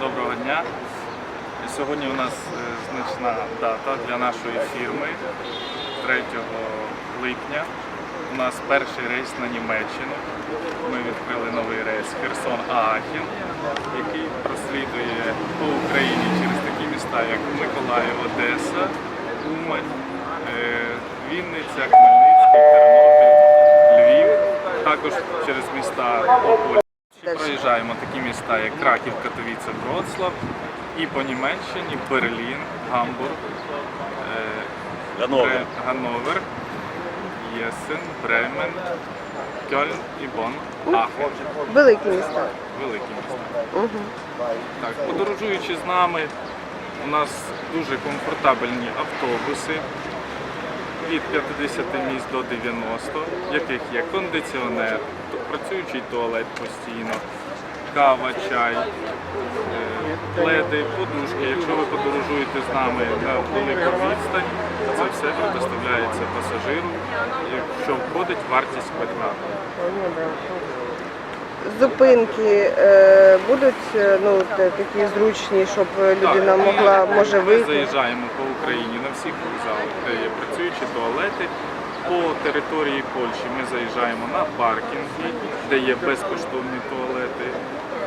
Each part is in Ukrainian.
Доброго дня. Сьогодні у нас е, значна дата для нашої фірми 3 липня. У нас перший рейс на Німеччину. Ми відкрили новий рейс Херсон-Аахен, який прослідує по Україні через такі міста, як Миколаїв, Одеса, Умань, е, Вінниця, Хмельницький, Тернопіль, Львів, також через міста Ополь. Ще Проїжджаємо такі міста, як Краків, Катовіце, Вроцлав, і по Німеччині Берлін, Гамбург, е, Ганновер. Ганновер, Єсен, Бремен, Кьольн і Бон, Ахен. Великі міста. Великі міста. Угу. Так, подорожуючи з нами, у нас дуже комфортабельні автобуси від 50 місць до 90, в яких є кондиціонер, то- працюючий туалет постійно, кава, чай, е, пледи, подушки. Якщо ви подорожуєте з нами на велику відстань, це все предоставляється пасажиру, якщо входить вартість квитка. Зупинки е, будуть е, ну, такі зручні, щоб людина Так, могла ми- може Ми вийти. заїжджаємо по Україні на всіх вокзалах, де є працюючі туалети. По території Польщі ми заїжджаємо на паркінги, де є безкоштовні туалети.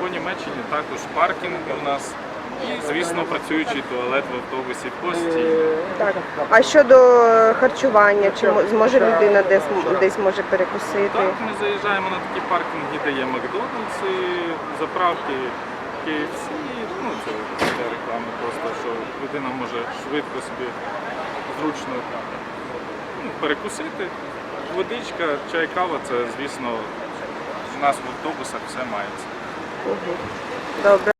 По Німеччині також паркінги у нас. І, звісно, працюючий туалет в автобусі постійно. Так. А щодо харчування, чи зможе людина десь десь може перекусити? Так, ми заїжджаємо на такі паркінги, де є Макдональдси, заправки KFC. Ну, це для реклами просто, що людина може швидко собі зручно ну, перекусити. Водичка, чай, кава це, звісно, у нас в автобусах все мається. Добре.